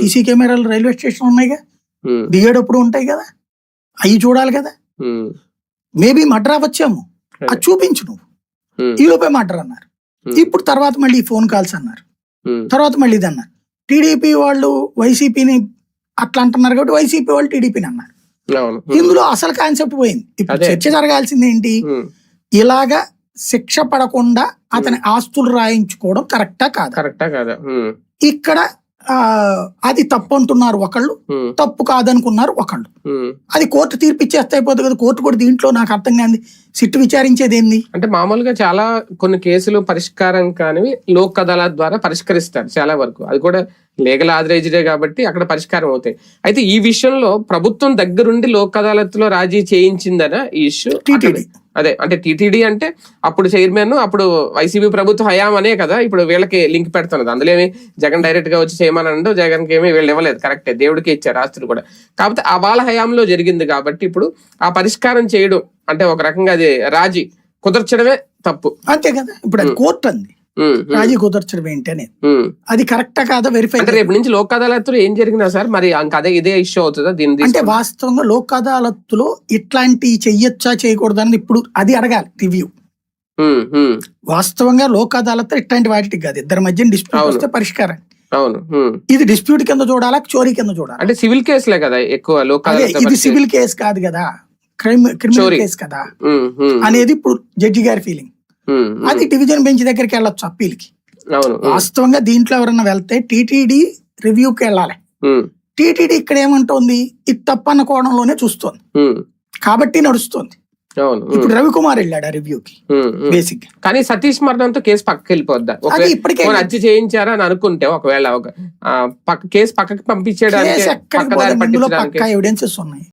CC కెమెరాలు railway station ఉన్నాయిగా? ఉమ్, దిగేటప్పుడు ఉంటాయి కదా? అవి చూడాలి కదా? మేబీ మర్డర్ అవ్వచ్చేమో అది. చూపించు నువ్వు. ఉమ్, ఈ లోపే మర్డర్ అన్నారు. ఇప్పుడు తర్వాత మళ్ళీ ఫోన్ కాల్స్ అన్నారు. తర్వాత మళ్ళీ ఇది అన్నారు. టీడీపీ వాళ్ళు వైసీపీని అట్లా అంటున్నారు కాబట్టి వైసీపీ వాళ్ళు టీడీపీని అన్నారు. ఇందులో అసలు కాన్సెప్ట్ పోయింది. ఇప్పుడు. చర్చ జరగాల్సింది ఏంటి? ఇలాగా శిక్ష పడకుండా అతని ఆస్తులు రాయించుకోవడం కరెక్టా కాదా? కరెక్టా కాదా? ఇక్కడ అది తప్పు అంటున్నారు ఒకళ్ళు తప్పు కాదనుకున్నారు ఒకళ్ళు. అది కోర్టు తీర్పు ఇచ్చేస్తే అయిపోతుంది కదా కోర్టు కూడా దీంట్లో నాకు అర్థం కాదు సిట్టు విచారించేది ఏంది? అంటే మామూలుగా చాలా కొన్ని కేసులు పరిష్కారం కానివి లోక్ అదాలత్ ద్వారా పరిష్కరిస్తారు చాలా వరకు. అది కూడా లీగల్ ఆథరైజ్డే కాబట్టి అక్కడ పరిష్కారం అవుతాయి. అయితే ఈ విషయంలో ప్రభుత్వం దగ్గరుండి లోక్ అదాలత్లో రాజీ చేయించిందనా ఈ ఇష్యూ టీటీడీ. అదే అంటే టీటీడీ అంటే అప్పుడు చైర్మన్ అప్పుడు వైసీపీ ప్రభుత్వ హయాం అనే కదా ఇప్పుడు వీళ్ళకి లింక్ పెడుతున్నది. అందులో ఏమి జగన్ డైరెక్ట్గా వచ్చి చేయమనండు జగన్కి ఏమి వీళ్ళు ఇవ్వలేదు. కరెక్టే దేవుడికి ఇచ్చారు ఆస్తులు కూడా. కాకపోతే ఆ వాళ్ళ హయాంలో జరిగింది కాబట్టి ఇప్పుడు ఆ పరిష్కారం చేయడం అంటే ఒక రకంగా అది రాజీ కుదర్చడమే తప్పు. అంతే కదా ఇప్పుడు కోర్టు అంది. రాజీ కుదర్చడం ఏంటి అనేది. అది కరెక్టా కాదా వెరిఫై అంటే రేపు నుంచి లోక్ అదాలత్లో ఏం జరిగినా సార్ మరి అదే ఇదే ఇష్యూ అవుతుందా దీని అంటే? వాస్తవంగా లోక్ అదాలత్తులో ఇట్లాంటి చెయ్యొచ్చా చేయకూడదు అనేది ఇప్పుడు అది అడగాలి రివ్యూ వాస్తవంగా లోక్ అదాలత్ ఇట్లాంటి వాటికి కాదు ఇద్దరి మధ్య డిస్ప్యూట్. వస్తే పరిష్కారం అవును. ఇది డిస్ప్యూట్ కింద చూడాలా చోరీ కింద చూడాలి అంటే సివిల్ కేసులే కదా ఎక్కువ లోక్ ఇది సివిల్ కేసు కాదు కదా క్రైమ్ క్రిమినల్. కేసు కదా అనేది ఇప్పుడు జడ్జి గారి ఫీలింగ్. అది డివిజన్ బెంచ్ దగ్గరికి వెళ్ళొచ్చు అప్పీల్కి. వాస్తవంగా దీంట్లో ఎవరన్నా వెళ్తే టీటీడీ రివ్యూకి వెళ్ళాలి. టీటీడీ ఇక్కడ ఏమంటోంది? ఇది తప్పన్న కోణంలోనే చూస్తోంది కాబట్టి నడుస్తోంది. ఇప్పుడు రవికుమార్ వెళ్ళాడు ఆ రివ్యూకి. బేసిక్ కానీ సతీష్ మరణంతో కేసు పక్కకి వెళ్ళిపోద్దా? హత్య చేయించారా అని అనుకుంటే ఒకవేళ కేసు పక్కకి పక్కా ఎవిడెన్సెస్ ఉన్నాయి.